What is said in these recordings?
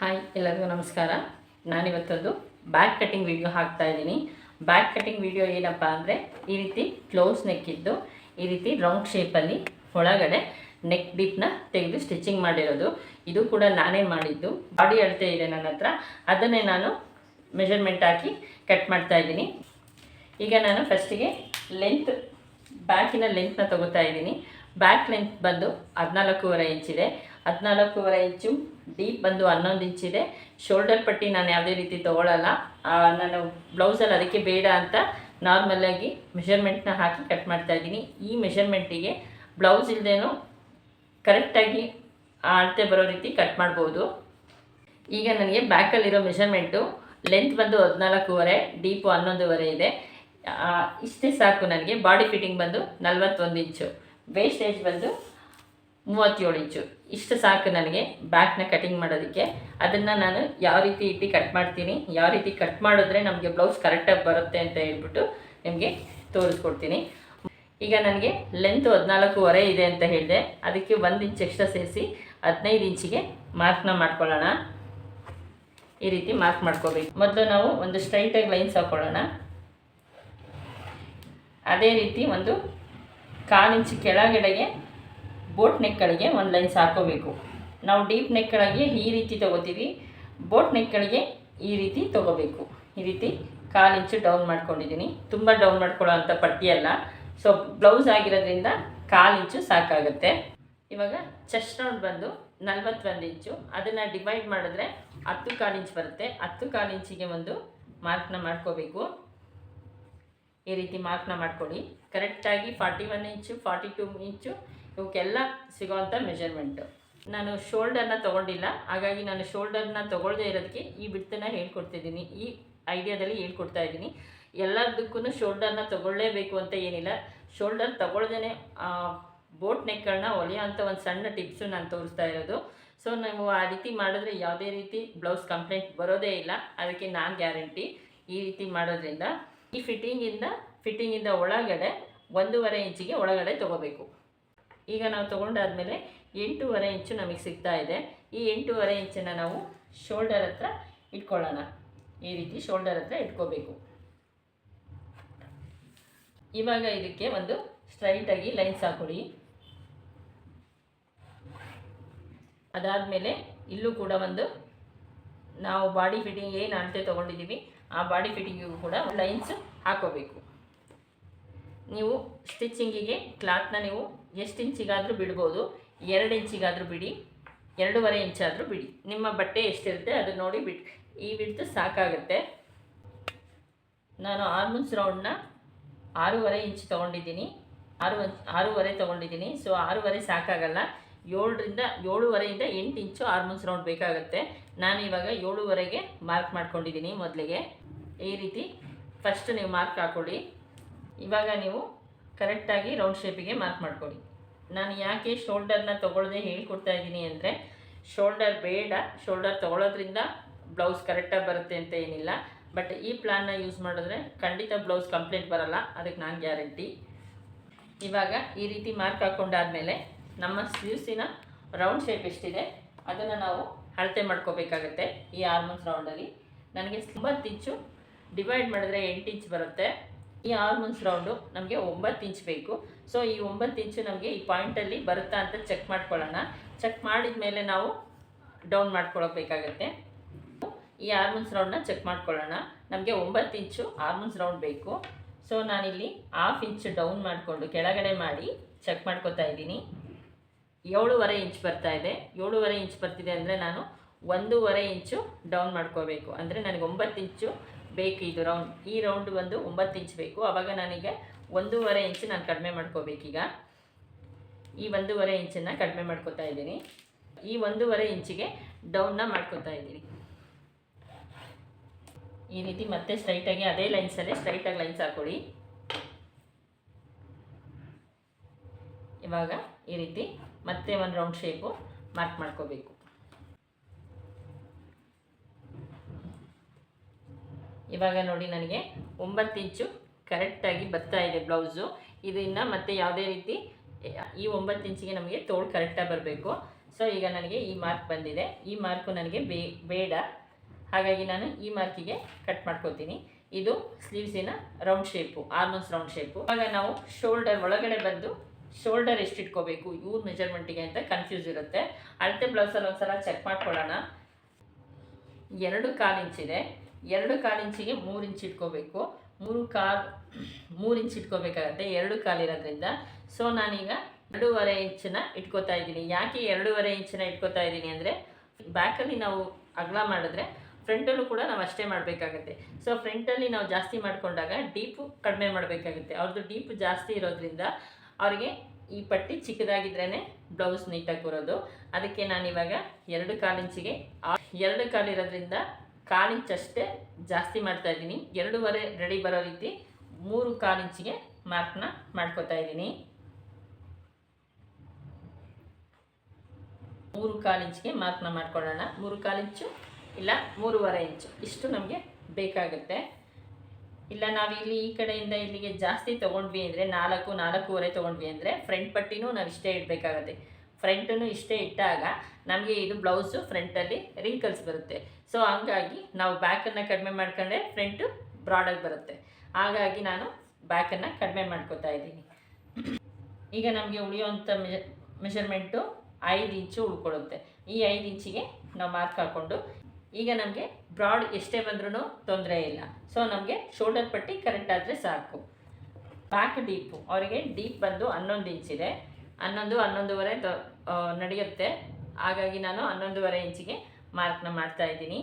Hi, ಎಲ್ಲರಿಗೂ ನಮಸ್ಕಾರ. ನಾನಿವತ್ತೊಂದು back cutting video ಹಾಕ್ತಾ ಇದ್ದೀನಿ. ಬ್ಯಾಕ್ ಕಟಿಂಗ್ ವಿಡಿಯೋ ಏನಪ್ಪ ಅಂದರೆ, ಈ ರೀತಿ ಕ್ಲೋಸ್ ನೆಕ್ ಇದ್ದು, ಈ ರೀತಿ ರೌಂಡ್ ಶೇಪಲ್ಲಿ ಒಳಗಡೆ ನೆಕ್ ಡೀಪ್ನ ತೆಗೆದು ಸ್ಟಿಚಿಂಗ್ ಮಾಡಿರೋದು. ಇದು ಕೂಡ ನಾನೇ ಮಾಡಿದ್ದು. ಬಾಡಿ ಅಳತೆ ಇದೆ ನನ್ನ ಹತ್ರ. ಅದನ್ನೇ ನಾನು ಮೆಷರ್ಮೆಂಟ್ ಹಾಕಿ ಕಟ್ ಮಾಡ್ತಾ ಇದ್ದೀನಿ. ಈಗ ನಾನು ಫಸ್ಟಿಗೆ ಲೆಂತ್ ಬ್ಯಾಕಿನ ಲೆಂತ್ನ ತಗೋತಾ ಇದ್ದೀನಿ. ಬ್ಯಾಕ್ ಲೆಂತ್ ಬಂದು ಹದಿನಾಲ್ಕೂವರೆ ಇಂಚಿದೆ ಹದಿನಾಲ್ಕೂವರೆ ಇಂಚು ಡೀಪ್ ಬಂದು ಹನ್ನೊಂದು ಇಂಚಿದೆ ಶೋಲ್ಡರ್ ಪಟ್ಟಿ ನಾನು ಯಾವುದೇ ರೀತಿ ತೊಗೊಳ್ಳಲ್ಲ ನಾನು ಬ್ಲೌಸಲ್ಲಿ ಅದಕ್ಕೆ ಬೇಡ ಅಂತ ನಾರ್ಮಲಾಗಿ ಮೆಷರ್ಮೆಂಟ್ನ ಹಾಕಿ ಕಟ್ ಮಾಡ್ತಾ ಇದ್ದೀನಿ. ಈ ಮೆಷರ್ಮೆಂಟಿಗೆ ಬ್ಲೌಸ್ ಇಲ್ಲದೇನು ಕರೆಕ್ಟಾಗಿ ಅಳತೆ ಬರೋ ರೀತಿ ಕಟ್ ಮಾಡ್ಬೋದು. ಈಗ ನನಗೆ ಬ್ಯಾಕಲ್ಲಿರೋ ಮೆಷರ್ಮೆಂಟು ಲೆಂತ್ ಬಂದು ಹದಿನಾಲ್ಕೂವರೆ, ಡೀಪು ಹನ್ನೊಂದುವರೆ ಇದೆ. ಇಷ್ಟೇ ಸಾಕು ನನಗೆ. ಬಾಡಿ ಫಿಟ್ಟಿಂಗ್ ಬಂದು ನಲ್ವತ್ತೊಂದು ಇಂಚು. ವೇಸ್ಟೇಜ್ ಬಂದು ಮೂವತ್ತೇಳು ಇಂಚು ಇಷ್ಟು ಸಾಕು ನನಗೆ ಬ್ಯಾಕ್ನ ಕಟಿಂಗ್ ಮಾಡೋದಕ್ಕೆ. ಅದನ್ನು ನಾನು ಯಾವ ರೀತಿ ಇಟ್ಟು ಕಟ್ ಮಾಡ್ತೀನಿ, ಯಾವ ರೀತಿ ಕಟ್ ಮಾಡಿದ್ರೆ ನಮಗೆ ಬ್ಲೌಸ್ ಕರೆಕ್ಟಾಗಿ ಬರುತ್ತೆ ಅಂತ ಹೇಳ್ಬಿಟ್ಟು ನಿಮಗೆ ತೋರಿಸ್ಕೊಡ್ತೀನಿ. ಈಗ ನನಗೆ ಲೆಂತ್ ಹದಿನಾಲ್ಕೂವರೆ ಇದೆ ಅಂತ ಹೇಳಿದೆ. ಅದಕ್ಕೆ ಒಂದು ಇಂಚ್ ಎಕ್ಸ್ಟ್ರಾ ಸೇರಿಸಿ ಹದಿನೈದು ಇಂಚಿಗೆ ಮಾರ್ಕ್ನ ಮಾಡ್ಕೊಳ್ಳೋಣ. ಈ ರೀತಿ ಮಾರ್ಕ್ ಮಾಡ್ಕೋಬೇಕು. ಮೊದಲು ನಾವು ಒಂದು ಸ್ಟ್ರೈಟಾಗಿ ಲೈನ್ಸ್ ಹಾಕ್ಕೊಳ್ಳೋಣ ಅದೇ ರೀತಿ ಒಂದು ಕಾಲು ಕೆಳಗಡೆಗೆ ಬೋಟ್ ನೆಕ್ಗಳಿಗೆ ಒಂದು ಲೈನ್ಸ್ ಹಾಕೋಬೇಕು ನಾವು ಡೀಪ್ ನೆಕ್ಗಳಿಗೆ ಈ ರೀತಿ ತೊಗೋತೀವಿ. ಬೋಟ್ ನೆಕ್ಗಳಿಗೆ ಈ ರೀತಿ ತೊಗೋಬೇಕು. ಈ ರೀತಿ ಕಾಲು ಇಂಚು ಡೌನ್ ಮಾಡ್ಕೊಂಡಿದ್ದೀನಿ. ತುಂಬ ಡೌನ್ ಮಾಡ್ಕೊಳ್ಳೋ ಅಂಥ ಪಟ್ಟಿ ಅಲ್ಲ. ಸೊ, ಬ್ಲೌಸ್ ಆಗಿರೋದ್ರಿಂದ ಕಾಲು ಇಂಚು ಸಾಕಾಗುತ್ತೆ. ಇವಾಗ ಚೆಸ್ಟ್ ರೌಂಡ್ ಬಂದು ನಲ್ವತ್ತೊಂದು ಇಂಚು. ಅದನ್ನು ಡಿವೈಡ್ ಮಾಡಿದ್ರೆ ಹತ್ತು ಕಾಲು ಇಂಚು ಬರುತ್ತೆ. ಹತ್ತು ಕಾಲು ಇಂಚಿಗೆ ಒಂದು ಮಾರ್ಕ್ನ ಮಾಡ್ಕೋಬೇಕು. ಈ ರೀತಿ ಮಾರ್ಕ್ನ ಮಾಡ್ಕೊಳ್ಳಿ. ಕರೆಕ್ಟಾಗಿ forty one inch, forty two inch ಇವಕ್ಕೆಲ್ಲ ಸಿಗೋವಂಥ ಮೆಜರ್ಮೆಂಟು ನಾನು ಶೋಲ್ಡರ್ನ ತೊಗೊಂಡಿಲ್ಲ. ಹಾಗಾಗಿ ನಾನು ಶೋಲ್ಡರ್ನ ತೊಗೊಳ್ದೇ ಇರೋದಕ್ಕೆ ಈ ಬಿಡ್ತನ್ನು ಹೇಳ್ಕೊಡ್ತಿದ್ದೀನಿ. ಈ ಐಡಿಯಾದಲ್ಲಿ ಹೇಳ್ಕೊಡ್ತಾ ಇದ್ದೀನಿ. ಎಲ್ಲದಕ್ಕೂ ಶೋಲ್ಡರ್ನ ತೊಗೊಳ್ಳೇಬೇಕು ಅಂತ ಏನಿಲ್ಲ. ಶೋಲ್ಡರ್ ತೊಗೊಳ್ದೇ ಬೋಟ್ ನೆಕ್ಗಳನ್ನ ಹೊಲಿಯೋಂಥ ಒಂದು ಸಣ್ಣ ಟಿಪ್ಸು ನಾನು ತೋರಿಸ್ತಾ ಇರೋದು. ಸೊ ನೀವು ಆ ರೀತಿ ಮಾಡಿದ್ರೆ ಯಾವುದೇ ರೀತಿ ಬ್ಲೌಸ್ ಕಂಪ್ಲೇಂಟ್ ಬರೋದೇ ಇಲ್ಲ. ಅದಕ್ಕೆ ನಾನು ಗ್ಯಾರಂಟಿ ಈ ರೀತಿ ಮಾಡೋದ್ರಿಂದ ಈ ಫಿಟ್ಟಿಂಗಿಂದ ಫಿಟ್ಟಿಂಗಿಂದ ಒಳಗಡೆ, ಒಂದೂವರೆ ಇಂಚಿಗೆ ಒಳಗಡೆ ತೊಗೋಬೇಕು. ಈಗ ನಾವು ತೊಗೊಂಡಾದ್ಮೇಲೆ ಎಂಟೂವರೆ ಇಂಚು ನಮಗೆ ಸಿಗ್ತಾ ಇದೆ. ಈ ಎಂಟೂವರೆ ಇಂಚನ್ನು ನಾವು ಶೋಲ್ಡರ್ ಹತ್ರ ಇಟ್ಕೊಳ್ಳೋಣ. ಈ ರೀತಿ ಶೋಲ್ಡರ್ ಹತ್ರ ಇಟ್ಕೋಬೇಕು. ಇವಾಗ ಇದಕ್ಕೆ ಒಂದು ಸ್ಟ್ರೈಟಾಗಿ ಲೈನ್ಸ್ ಹಾಕೊಳ್ಳಿ ಅದಾದಮೇಲೆ ಇಲ್ಲೂ ಕೂಡ ಒಂದು ನಾವು ಬಾಡಿ ಫಿಟ್ಟಿಂಗ್ ಏನು ಅಳತೆ ತೊಗೊಂಡಿದ್ದೀವಿ ಆ ಬಾಡಿ ಫಿಟ್ಟಿಂಗಿಗೂ ಕೂಡ ಲೈನ್ಸ್ ಹಾಕೋಬೇಕು. ನೀವು ಸ್ಟಿಚ್ಚಿಂಗಿಗೆ ಕ್ಲಾತ್ನ ನೀವು ಎಷ್ಟು ಇಂಚಿಗಾದರೂ ಬಿಡ್ಬೋದು, ಎರಡು ಇಂಚಿಗಾದರೂ ಬಿಡಿ, ಎರಡೂವರೆ ಇಂಚಾದರೂ ಬಿಡಿ. ನಿಮ್ಮ ಬಟ್ಟೆ ಎಷ್ಟಿರುತ್ತೆ ಅದನ್ನ ನೋಡಿ ಬಿಡಿ, ಈ ಬಿಡ್ತು ಸಾಕಾಗುತ್ತೆ. ನಾನು ಆರ್ಮುನ್ಸ್ ರೌಂಡ್ನ ಆರೂವರೆ ಇಂಚ್ ತೊಗೊಂಡಿದ್ದೀನಿ. ಆರು ಆರೂವರೆ ತೊಗೊಂಡಿದ್ದೀನಿ. ಸೊ ಆರೂವರೆ ಸಾಕಾಗಲ್ಲ. ಏಳರಿಂದ, ಏಳುವರೆಯಿಂದ ಎಂಟು ಇಂಚು ಆರ್ಮುನ್ಸ್ ರೌಂಡ್ ಬೇಕಾಗುತ್ತೆ. ನಾನು ಇವಾಗ ಏಳುವರೆಗೆ ಮಾರ್ಕ್ ಮಾಡ್ಕೊಂಡಿದ್ದೀನಿ ಮೊದಲಿಗೆ. ಈ ರೀತಿ ಫಸ್ಟ್ ನೀವು ಮಾರ್ಕ್ ಹಾಕ್ಕೊಳ್ಳಿ ಇವಾಗ ನೀವು ಕರೆಕ್ಟಾಗಿ ರೌಂಡ್ ಶೇಪಿಗೆ ಮಾರ್ಕ್ ಮಾಡ್ಕೊಳ್ಳಿ. ನಾನು ಯಾಕೆ ಶೋಲ್ಡರ್ನ ತೊಗೊಳ್ಳದೆ ಹೇಳ್ಕೊಡ್ತಾ ಇದ್ದೀನಿ ಅಂದರೆ ಶೋಲ್ಡರ್ ಬೇಡ ಶೋಲ್ಡರ್ ತೊಗೊಳೋದ್ರಿಂದ ಬ್ಲೌಸ್ ಕರೆಕ್ಟಾಗಿ ಬರುತ್ತೆ ಅಂತ ಏನಿಲ್ಲ. ಬಟ್ ಈ ಪ್ಲಾನ್ನ ಯೂಸ್ ಮಾಡಿದ್ರೆ ಖಂಡಿತ ಬ್ಲೌಸ್ ಕಂಪ್ಲೀಟ್ ಬರಲ್ಲ, ಅದಕ್ಕೆ ನಾನು ಗ್ಯಾರಂಟಿ ಇವಾಗ ಈ ರೀತಿ ಮಾರ್ಕ್ ಹಾಕ್ಕೊಂಡಾದ್ಮೇಲೆ ನಮ್ಮ ಸ್ಲೀವ್ಸಿನ ರೌಂಡ್ ಶೇಪ್ ಎಷ್ಟಿದೆ, ಅದನ್ನು ನಾವು ಅಳತೆ ಮಾಡ್ಕೋಬೇಕಾಗತ್ತೆ ಈ ಆರ್ಮನ್ಸ್ ರೌಂಡಲ್ಲಿ ನನಗೆ ಒಂಬತ್ತು ಇಂಚು ಡಿವೈಡ್ ಮಾಡಿದ್ರೆ ಎಂಟು ಇಂಚ್ ಬರುತ್ತೆ. ಈ ಆಲ್ಮಂಡ್ಸ್ ರೌಂಡು ನಮಗೆ ಒಂಬತ್ತು ಇಂಚ್ ಬೇಕು. ಸೊ ಈ ಒಂಬತ್ತು ಇಂಚು ನಮಗೆ ಈ ಪಾಯಿಂಟಲ್ಲಿ ಬರುತ್ತಾ ಅಂತ ಚೆಕ್ ಮಾಡ್ಕೊಳ್ಳೋಣ. ಚೆಕ್ ಮಾಡಿದ ಮೇಲೆ ನಾವು ಡೌನ್ ಮಾಡ್ಕೊಳಬೇಕಾಗತ್ತೆ ಈ ಆರ್ಮನ್ಸ್ ರೌಂಡ್ನ ಚೆಕ್ ಮಾಡ್ಕೊಳ್ಳೋಣ. ನಮಗೆ ಒಂಬತ್ತು ಇಂಚು ಆರ್ಮನ್ಸ್ ರೌಂಡ್ ಬೇಕು. ಸೊ ನಾನಿಲ್ಲಿ ಹಾಫ್ ಇಂಚ್ ಡೌನ್ ಮಾಡಿಕೊಂಡು ಕೆಳಗಡೆ ಮಾಡಿ ಚೆಕ್ ಮಾಡ್ಕೊತಾ ಇದ್ದೀನಿ. ಏಳುವರೆ ಇಂಚ್ ಬರ್ತಾ ಇದೆ. ಏಳುವರೆ ಇಂಚ್ ಬರ್ತಿದೆ ಅಂದರೆ ನಾನು ಒಂದೂವರೆ ಇಂಚು ಡೌನ್ ಮಾಡ್ಕೋಬೇಕು. ಅಂದರೆ ನನಗೆ ಒಂಬತ್ತು ಇಂಚು ಬೇಕು ಇದು ರೌಂಡ್ ಈ ರೌಂಡ್ ಬಂದು ಒಂಬತ್ತು ಇಂಚ್ ಬೇಕು. ಆವಾಗ ನನಗೆ ಒಂದೂವರೆ ಇಂಚು ನಾನು ಕಡಿಮೆ ಮಾಡ್ಕೋಬೇಕೀಗ. ಈ ಒಂದೂವರೆ ಇಂಚನ್ನು ಕಡಿಮೆ ಮಾಡ್ಕೋತಾ ಇದ್ದೀನಿ. ಈ ಒಂದೂವರೆ ಇಂಚಿಗೆ ಡೌನ್ನ ಮಾಡ್ಕೋತಾ ಇದ್ದೀನಿ. ಈ ರೀತಿ ಮತ್ತೆ ಸ್ಟ್ರೈಟಾಗಿ ಅದೇ ಲೈನ್ಸಲ್ಲೇ ಸ್ಟ್ರೈಟಾಗಿ ಲೈನ್ಸ್ ಹಾಕೊಳ್ಳಿ. ಇವಾಗ ಈ ರೀತಿ ಮತ್ತೆ ಒಂದು ರೌಂಡ್ ಶೇಪು ಮಾರ್ಕ್ ಮಾಡ್ಕೋಬೇಕು. ಇವಾಗ ನೋಡಿ ನನಗೆ ಒಂಬತ್ತು ಇಂಚು ಕರೆಕ್ಟಾಗಿ ಬರ್ತಾ ಇದೆ ಬ್ಲೌಸು ಇದು ಇನ್ನು ಮತ್ತೆ ಯಾವುದೇ ರೀತಿ, ಈ ಒಂಬತ್ತು ಇಂಚಿಗೆ ನಮಗೆ ತೋಳು ಕರೆಕ್ಟಾಗಿ ಬರಬೇಕು. ಸೊ ಈಗ ನನಗೆ ಈ ಮಾರ್ಕ್ ಬಂದಿದೆ. ಈ ಮಾರ್ಕು ನನಗೆ ಬೇಡ. ಹಾಗಾಗಿ ನಾನು ಈ ಮಾರ್ಕಿಗೆ ಕಟ್ ಮಾಡ್ಕೋತೀನಿ. ಇದು ಸ್ಲೀವ್ಸಿನ round shape almost round shape ಇವಾಗ ನಾವು ಶೋಲ್ಡರ್ ಒಳಗಡೆ ಬಂದು ಶೋಲ್ಡರ್ ಎಷ್ಟು ಇಟ್ಕೋಬೇಕು, ಇವ್ರ ಮೆಜರ್ಮೆಂಟಿಗೆ ಅಂತ ಕನ್ಫ್ಯೂಸ್ ಇರುತ್ತೆ. ಅಳತೆ ಬ್ಲೌಸಲ್ಲಿ ಒಂದ್ಸಲ ಚೆಕ್ ಮಾಡ್ಕೊಳ್ಳೋಣ. ಎರಡು ಕಾಲು ಇಂಚಿದೆ. ಎರಡು ಕಾಲು ಇಂಚಿಗೆ ಮೂರು ಇಂಚ್ ಇಟ್ಕೋಬೇಕು. ಮೂರು ಕಾಲು, ಮೂರು ಇಂಚ್ ಇಟ್ಕೋಬೇಕಾಗತ್ತೆ. ಎರಡು ಕಾಲು ಇರೋದ್ರಿಂದ. ಸೊ ನಾನೀಗ ಎರಡೂವರೆ ಇಂಚನ್ನ ಇಟ್ಕೋತಾ ಇದ್ದೀನಿ. ಯಾಕೆ ಎರಡೂವರೆ ಇಂಚನ್ನ ಇಟ್ಕೋತಾ ಇದ್ದೀನಿ ಅಂದರೆ, ಬ್ಯಾಕಲ್ಲಿ ನಾವು ಅಗಲ ಮಾಡಿದ್ರೆ ಫ್ರಂಟಲ್ಲೂ ಕೂಡ ನಾವು ಅಷ್ಟೇ ಮಾಡಬೇಕಾಗತ್ತೆ. ಸೊ ಫ್ರಂಟಲ್ಲಿ ನಾವು ಜಾಸ್ತಿ ಮಾಡಿಕೊಂಡಾಗ ಡೀಪು ಕಡಿಮೆ ಮಾಡಬೇಕಾಗುತ್ತೆ. ಅವ್ರದ್ದು ಡೀಪ್ ಜಾಸ್ತಿ ಇರೋದ್ರಿಂದ ಅವ್ರಿಗೆ ಈ ಪಟ್ಟಿ ಚಿಕ್ಕದಾಗಿದ್ರೇ ಬ್ಲೌಸ್ ನೀಟಾಗಿ ಬರೋದು ಅದಕ್ಕೆ ನಾನಿವಾಗ ಎರಡು ಕಾಲು ಇಂಚಿಗೆ ಎರಡು ಕಾಲು ಇರೋದ್ರಿಂದ ಕಾಲು ಇಂಚ್ ಅಷ್ಟೇ ಜಾಸ್ತಿ ಮಾಡ್ತಾ ಇದ್ದೀನಿ. ಎರಡೂವರೆ ರೆಡಿ ಬರೋ ರೀತಿ ಮೂರು ಕಾಲು ಇಂಚಿಗೆ ಮಾರ್ಕ್ನ ಮಾಡ್ಕೋತಾ ಇದ್ದೀನಿ. ಮೂರು ಕಾಲಿಂಚಿಗೆ ಮಾರ್ಕ್ನ ಮಾಡ್ಕೊಳ್ಳೋಣ. ಮೂರು ಕಾಲು ಇಂಚು ಇಲ್ಲ ಮೂರುವರೆ ಇಂಚು. ಇಷ್ಟು ನಮಗೆ ಬೇಕಾಗುತ್ತೆ. ಇಲ್ಲ ನಾವಿಲ್ಲಿ ಈ ಕಡೆಯಿಂದ ಇಲ್ಲಿಗೆ ಜಾಸ್ತಿ ತೊಗೊಂಡ್ವಿ ಅಂದರೆ ನಾಲ್ಕು, ನಾಲ್ಕೂವರೆ ತೊಗೊಂಡ್ವಿ ಅಂದರೆ ಫ್ರಂಟ್ ಪಟ್ಟಿನೂ ನಾವು ಇಷ್ಟೇ ಇಡಬೇಕಾಗತ್ತೆ. ಫ್ರಂಟನ್ನು ಇಷ್ಟೇ ಇಟ್ಟಾಗ ನಮಗೆ ಇದು ಬ್ಲೌಸು ಫ್ರಂಟಲ್ಲಿ ರಿಂಕಲ್ಸ್ ಬರುತ್ತೆ. ಸೊ ಹಂಗಾಗಿ ನಾವು ಬ್ಯಾಕನ್ನು ಕಡಿಮೆ ಮಾಡ್ಕೊಂಡ್ರೆ ಫ್ರಂಟು ಬ್ರಾಡಾಗಿ ಬರುತ್ತೆ. ಹಾಗಾಗಿ ನಾನು ಬ್ಯಾಕನ್ನು ಕಡಿಮೆ ಮಾಡ್ಕೋತಾ ಇದ್ದೀನಿ. ಈಗ ನಮಗೆ ಉಳಿಯುವಂಥ ಮೆಷರ್ಮೆಂಟು ಐದು ಇಂಚು ಉಳ್ಕೊಳ್ಳುತ್ತೆ. ಈ ಐದು ಇಂಚಿಗೆ ನಾವು ಮಾರ್ಕ್ ಹಾಕ್ಕೊಂಡು, ಈಗ ನಮಗೆ ಬ್ರಾಡ್ ಎಷ್ಟೇ ಬಂದ್ರೂ ತೊಂದರೆ ಇಲ್ಲ. ಸೊ ನಮಗೆ ಶೋಲ್ಡರ್ ಪಟ್ಟಿ ಕರೆಕ್ಟ್ ಆದರೆ ಸಾಕು. ಬ್ಯಾಕ್ ಡೀಪು ಅವರಿಗೆ ಡೀಪ್ ಬಂದು ಹನ್ನೊಂದು ಇಂಚಿದೆ. ಹನ್ನೊಂದು, ಹನ್ನೊಂದುವರೆ ನಡೆಯುತ್ತೆ. ಹಾಗಾಗಿ ನಾನು ಹನ್ನೊಂದುವರೆ ಇಂಚಿಗೆ ಮಾರ್ಕ್ನ ಮಾಡ್ತಾ ಇದ್ದೀನಿ.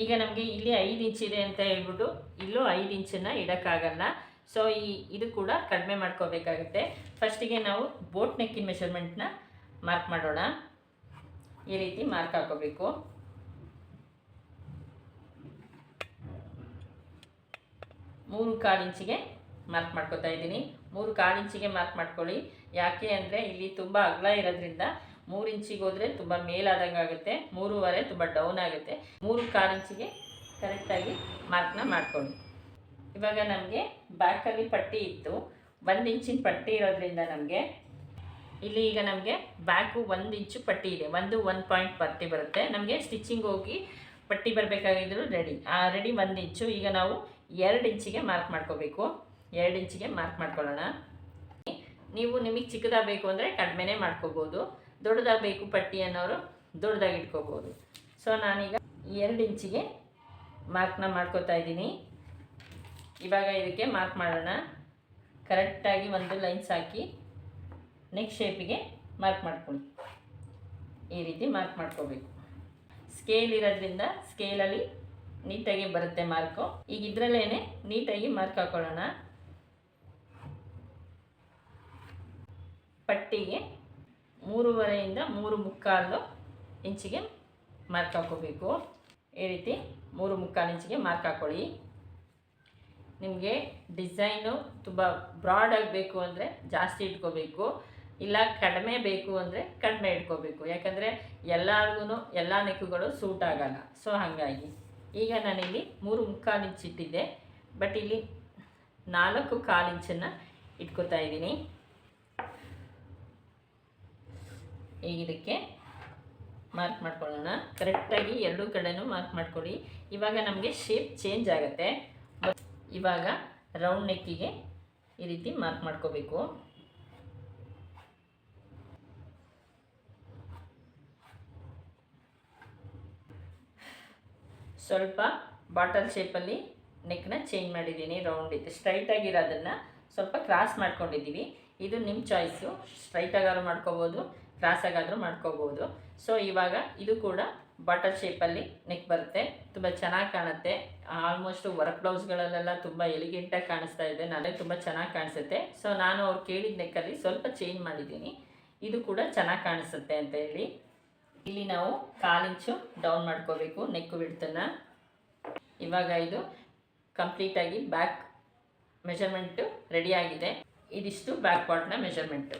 ಈಗ ನಮಗೆ ಇಲ್ಲಿ ಐದು ಇದೆ ಅಂತ ಹೇಳ್ಬಿಟ್ಟು ಇಲ್ಲೂ ಐದು ಇಂಚನ್ನು ಇಡೋಕ್ಕಾಗಲ್ಲ. ಸೊ ಈ, ಇದು ಕೂಡ ಕಡಿಮೆ ಮಾಡ್ಕೋಬೇಕಾಗುತ್ತೆ. ಫಸ್ಟಿಗೆ ನಾವು ಬೋಟ್ ನೆಕ್ಕಿನ ಮೆಷರ್ಮೆಂಟ್ನ ಮಾರ್ಕ್ ಮಾಡೋಣ. ಈ ರೀತಿ ಮಾರ್ಕ್ ಹಾಕೋಬೇಕು. ಮೂರು ಕಾಲು ಇಂಚಿಗೆ ಮಾರ್ಕ್ ಮಾಡ್ಕೋತಾ ಇದ್ದೀನಿ. ಮೂರು ಕಾಲು ಇಂಚಿಗೆ ಮಾರ್ಕ್ ಮಾಡ್ಕೊಳ್ಳಿ. ಯಾಕೆ ಅಂದರೆ ಇಲ್ಲಿ ತುಂಬ ಅಗಲ ಇರೋದ್ರಿಂದ ಮೂರು ಇಂಚಿಗೆ ಹೋದರೆ ತುಂಬ ಮೇಲಾದಂಗೆ ಆಗುತ್ತೆ. ಮೂರುವರೆ ತುಂಬ ಡೌನ್ ಆಗುತ್ತೆ. ಮೂರು ಕಾಲು ಇಂಚಿಗೆ ಕರೆಕ್ಟಾಗಿ ಮಾರ್ಕ್ನ ಮಾಡ್ಕೊಳ್ಳಿ. ಇವಾಗ ನಮಗೆ ಬ್ಯಾಕಲ್ಲಿ ಪಟ್ಟಿ ಇತ್ತು. ಒಂದು ಇಂಚಿನ ಪಟ್ಟಿ ಇರೋದ್ರಿಂದ ನಮಗೆ ಇಲ್ಲಿ ಈಗ ನಮಗೆ ಬ್ಯಾಕು ಒಂದು ಇಂಚು ಪಟ್ಟಿ ಇದೆ. ಒಂದು ಒನ್ ಪಾಯಿಂಟ್ ಪಟ್ಟಿ ಬರುತ್ತೆ. ನಮಗೆ ಸ್ಟಿಚಿಂಗ್ ಹೋಗಿ ಪಟ್ಟಿ ಬರಬೇಕಾಗಿದ್ದರೂ ರೆಡಿ ಆ ರೆಡಿ ಒಂದು ಇಂಚು. ಈಗ ನಾವು ಎರಡು ಇಂಚಿಗೆ ಮಾರ್ಕ್ ಮಾಡ್ಕೋಬೇಕು. ಎರಡು ಇಂಚಿಗೆ ಮಾರ್ಕ್ ಮಾಡ್ಕೊಳ್ಳೋಣ. ನೀವು ನಿಮಗೆ ಚಿಕ್ಕದಾಗಿ ಬೇಕು ಅಂದರೆ ಕಡಿಮೆನೇ ಮಾಡ್ಕೋಬೋದು. ದೊಡ್ಡದಾಗಿ ಬೇಕು ಪಟ್ಟಿ ಅನ್ನೋರು ದೊಡ್ಡದಾಗಿ ಇಟ್ಕೋಬೋದು. ಸೊ ನಾನೀಗ ಎರಡು ಇಂಚಿಗೆ ಮಾರ್ಕ್ನ ಮಾಡ್ಕೋತಾ ಇದ್ದೀನಿ. ಇವಾಗ ಇದಕ್ಕೆ ಮಾರ್ಕ್ ಮಾಡೋಣ. ಕರೆಕ್ಟಾಗಿ ಒಂದು ಲೈನ್ಸ್ ಹಾಕಿ ನೆಕ್ಸ್ಟ್ ಶೇಪಿಗೆ ಮಾರ್ಕ್ ಮಾಡ್ಕೊಳ್ಳಿ. ಈ ರೀತಿ ಮಾರ್ಕ್ ಮಾಡ್ಕೋಬೇಕು. ಸ್ಕೇಲ್ ಇರೋದ್ರಿಂದ ಸ್ಕೇಲಲ್ಲಿ ನೀಟಾಗಿ ಬರುತ್ತೆ ಮಾರ್ಕು ಈಗ ಇದರಲ್ಲೇ ನೀಟಾಗಿ ಮಾರ್ಕ್ ಹಾಕೊಳ್ಳೋಣ. ಪಟ್ಟಿಗೆ ಮೂರುವರೆಯಿಂದ ಮೂರು ಮುಕ್ಕಾಲು ಇಂಚಿಗೆ ಮಾರ್ಕ್ ಹಾಕೋಬೇಕು ಈ ರೀತಿ ಮೂರು ಮುಕ್ಕಾಲು ಇಂಚಿಗೆ ಮಾರ್ಕ್ ಹಾಕೊಳ್ಳಿ ನಿಮಗೆ ಡಿಸೈನು ತುಂಬ ಬ್ರಾಡ್ ಆಗಬೇಕು ಅಂದರೆ ಜಾಸ್ತಿ ಇಟ್ಕೋಬೇಕು. ಇಲ್ಲ ಕಡಿಮೆ ಬೇಕು ಅಂದರೆ ಕಡಿಮೆ ಇಟ್ಕೋಬೇಕು. ಯಾಕಂದರೆ ಎಲ್ಲರಿಗೂ ಎಲ್ಲ ನೆಕ್ಕುಗಳು ಸೂಟ್ ಆಗಲ್ಲ. ಸೊ ಹಾಗಾಗಿ ಈಗ ನಾನಿಲ್ಲಿ ಮೂರು ಮುಕ್ಕಾಲು ಇಂಚ್ ಇಟ್ಟಿದ್ದೆ. ಬಟ್ ಇಲ್ಲಿ ನಾಲ್ಕು ಕಾಲು ಇಂಚನ್ನು ಇಟ್ಕೋತಾ ಇದ್ದೀನಿ. ಈಗ ಇದಕ್ಕೆ ಮಾರ್ಕ್ ಮಾಡ್ಕೊಳ್ಳೋಣ. ಕರೆಕ್ಟಾಗಿ ಎರಡೂ ಕಡೆನೂ ಮಾರ್ಕ್ ಮಾಡ್ಕೊಳ್ಳಿ. ಇವಾಗ ನಮಗೆ ಶೇಪ್ ಚೇಂಜ್ ಆಗುತ್ತೆ. ಇವಾಗ ರೌಂಡ್ ನೆಕ್ಕಿಗೆ ಈ ರೀತಿ ಮಾರ್ಕ್ ಮಾಡ್ಕೋಬೇಕು. ಸ್ವಲ್ಪ ಬಾಟಲ್ ಶೇಪಲ್ಲಿ ನೆಕ್ನ ಚೇಂಜ್ ಮಾಡಿದ್ದೀನಿ ರೌಂಡ್ ಇತ್ತು ಸ್ಟ್ರೈಟ್ ಆಗಿರೋದನ್ನು ಸ್ವಲ್ಪ ಕ್ರಾಸ್ ಮಾಡ್ಕೊಂಡಿದ್ದೀವಿ. ಇದು ನಿಮ್ಮ ಚಾಯ್ಸು ಸ್ಟ್ರೈಟ್ ಆಗಾದ್ರೂ ಮಾಡ್ಕೋಬೋದು. ಕ್ರಾಸ್ ಆಗಾದರೂ ಮಾಡ್ಕೋಬೋದು. ಸೊ ಇವಾಗ ಇದು ಕೂಡ ಬಾಟಲ್ ಶೇಪಲ್ಲಿ ನೆಕ್ ಬರುತ್ತೆ. ತುಂಬ ಚೆನ್ನಾಗಿ ಕಾಣುತ್ತೆ. ಆಲ್ಮೋಸ್ಟ್ ವರ್ಕ್ ಬ್ಲೌಸ್ಗಳಲ್ಲೆಲ್ಲ ತುಂಬ ಎಲಿಗೆಂಟಾಗಿ ಕಾಣಿಸ್ತಾ ಇದೆ. ನನಗೆ ತುಂಬ ಚೆನ್ನಾಗಿ ಕಾಣಿಸುತ್ತೆ. ಸೊ ನಾನು ಅವ್ರು ಕೇಳಿದ ನೆಕ್ಕಲ್ಲಿ ಸ್ವಲ್ಪ ಚೇಂಜ್ ಮಾಡಿದ್ದೀನಿ. ಇದು ಕೂಡ ಚೆನ್ನಾಗಿ ಕಾಣಿಸುತ್ತೆ ಅಂತ ಹೇಳಿ. ಇಲ್ಲಿ ನಾವು ಕಾಲಿಂಚು ಡೌನ್ ಮಾಡ್ಕೋಬೇಕು ನೆಕ್ ಬಿಡ್ತನ್ನ ಇವಾಗ ಇದು ಕಂಪ್ಲೀಟಾಗಿ ಬ್ಯಾಕ್ ಮೆಷರ್ಮೆಂಟು ರೆಡಿಯಾಗಿದೆ ಇದಿಷ್ಟು ಬ್ಯಾಕ್ ಪಾರ್ಟ್ನ ಮೆಷರ್ಮೆಂಟು